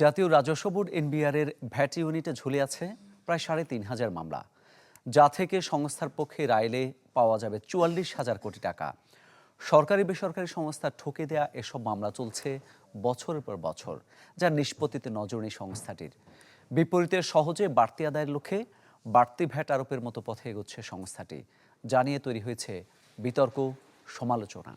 জাতীয় রাজস্ব board এনবিআরের VAT ইউনিটে ঝুলে আছে প্রায় সাড়ে তিন হাজার মামলা। যা থেকে সংস্থার পক্ষে রায়লে পাওয়া যাবে চুয়াল্লিশ হাজার কোটি টাকা। সরকারি বেসরকারি সংস্থা ঠকে দেয়া এসব মামলা চলছে বছরের পর বছর, যা নিষ্পত্তিতে নজর নেই সংস্থাটির। বিপরীতে সহজে বাড়তি আদায়ের লক্ষ্যে বাড়তি ভ্যাট আরোপের মতো পথে এগোচ্ছে সংস্থাটি। জানিয়ে তৈরি হয়েছে বিতর্ক, সমালোচনা।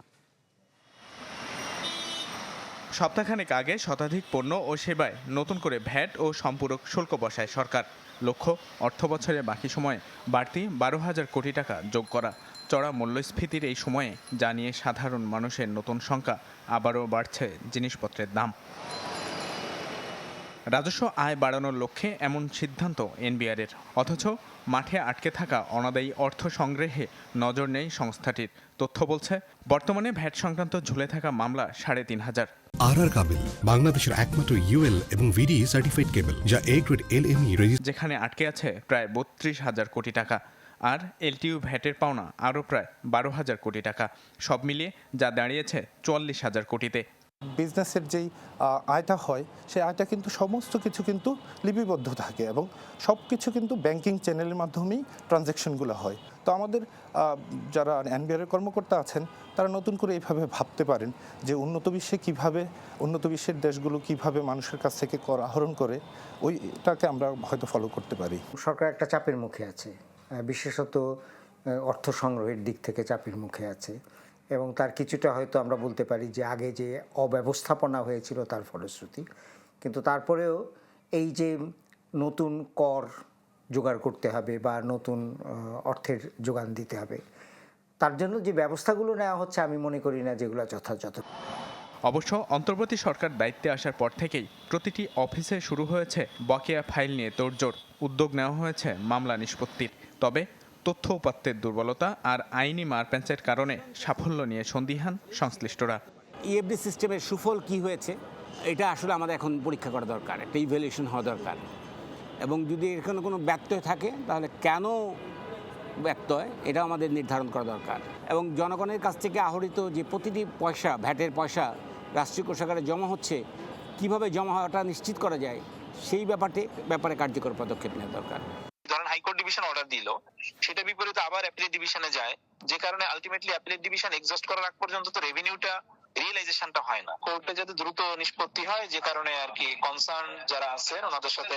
সপ্তাহখানেক আগে শতাধিক পণ্য ও সেবায় নতুন করে ভ্যাট ও সম্পূরক শুল্ক বসায় সরকার। লক্ষ্য, অর্থ বছরের বাকি সময়ে বাড়তি বারো হাজার কোটি টাকা যোগ করা। চড়া মূল্যস্ফীতির এই সময়ে জানিয়ে সাধারণ মানুষের নতুন সংখ্যা আবারও বাড়ছে জিনিসপত্রের দাম। রাজস্ব আয় বাড়ানোর লক্ষ্যে এমন সিদ্ধান্ত এনবিআরের। অথচ মাঠে আটকে থাকা অনাদায়ী অর্থ সংগ্রহে নজর নেই সংস্থাটির। তথ্য বলছে বর্তমানে ভ্যাট সংক্রান্ত ঝুলে থাকা মামলা সাড়ে তিন হাজার। আর আর কাবিল বাংলাদেশের একমাত্র ইউএল এবং ভিডি সার্টিফাইড কেবল যা এ গ্রেড এল এম যেখানে আটকে আছে প্রায় বত্রিশ হাজার কোটি টাকা আর এলটিইউ ভ্যাটের পাওনা আরও প্রায় বারো হাজার কোটি টাকা। সব মিলিয়ে যা দাঁড়িয়েছে চুয়াল্লিশ হাজার কোটিতে। বিজনেসের যেই আয়টা হয়, সেই আয়টা কিন্তু সমস্ত কিছু কিন্তু লিপিবদ্ধ থাকে এবং সব কিছু কিন্তু ব্যাংকিং চ্যানেলের মাধ্যমেই ট্রানজ্যাকশনগুলো হয়। তো আমাদের যারা এনবিআরের কর্মকর্তা আছেন, তারা নতুন করে এইভাবে ভাবতে পারেন যে উন্নত বিশ্বে কীভাবে, উন্নত বিশ্বের দেশগুলো কীভাবে মানুষের কাছ থেকে কর আহরণ করে, ওইটাকে আমরা হয়তো ফলো করতে পারি। সরকার একটা চাপের মুখে আছে বিশেষত অর্থ সংগ্রহের দিক থেকে চাপের মুখে আছে। এবং তার কিছুটা হয়তো আমরা বলতে পারি যে আগে যে অব্যবস্থাপনা হয়েছিল তার ফলশ্রুতি। কিন্তু তারপরেও এই যে নতুন কর জোগাড় করতে হবে বা নতুন অর্থের যোগান দিতে হবে, তার জন্য যে ব্যবস্থাগুলো নেওয়া হচ্ছে আমি মনে করি না যেগুলো যথাযথ। অবশ্য অন্তর্বর্তী সরকার দায়িত্বে আসার পর থেকেই প্রতিটি অফিসে শুরু হয়েছে বকেয়া ফাইল নিয়ে তোড়জোড়। উদ্যোগ নেওয়া হয়েছে মামলা নিষ্পত্তির। তবে তথ্য উপাত্তের দুর্বলতা আর আইনি মারপ্যাঁচের কারণে সাফল্য নিয়ে সন্দিহান সংশ্লিষ্টরা। ইএফডি সিস্টেমের সুফল কি হয়েছে? এটা আসলে আমাদের এখন পরীক্ষা করা দরকার একটা ইভ্যালুয়েশন হওয়া দরকার। এবং যদি এখানে কোনো ব্যত্যয় থাকে তাহলে কেন ব্যত্যয়? এটা আমাদের নির্ধারণ করা দরকার। এবং জনগণের কাছ থেকে আহরিত যে প্রতিটি পয়সা ভ্যাটের পয়সা রাষ্ট্রীয় কোষাগারে জমা হচ্ছে কীভাবে জমা হওয়াটা নিশ্চিত করা যায় সেই ব্যাপারটি ব্যাপারে কার্যকর পদক্ষেপ নেওয়া দরকার। ধরেন হাইকোর্ট ডিভিশন অর্ডার দিল সেটা বিপরীতে আবার অ্যাপিলেট ডিভিশনে যায়। যে কারণে আলটিমেটলি অ্যাপিলেট ডিভিশন এক্সস্ট করার আগ পর্যন্ত তো রেভিনিউটা রিয়েলাইজেশনটা হয় না। কোর্টে যাতে দ্রুত নিষ্পত্তি হয়, যে কারণে আর কি কনসার্ন যারা আছেন, ওনাদের সাথে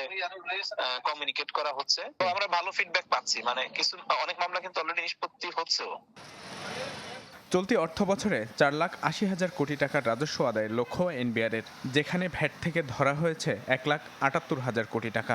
কমিউনিকেট করা হচ্ছে। তো আমরা ভালো ফিডব্যাক পাচ্ছি। মানে কিছু, অনেক মামলা কিন্তু অলরেডি নিষ্পত্তি হচ্ছেও। চলতি অর্থ বছরে চার লাখ আশি হাজার কোটি টাকার রাজস্ব আদায়ের লক্ষ্য এনবিআরের, যেখানে ভ্যাট থেকে ধরা হয়েছে এক লাখ আটাত্তর হাজার কোটি টাকা।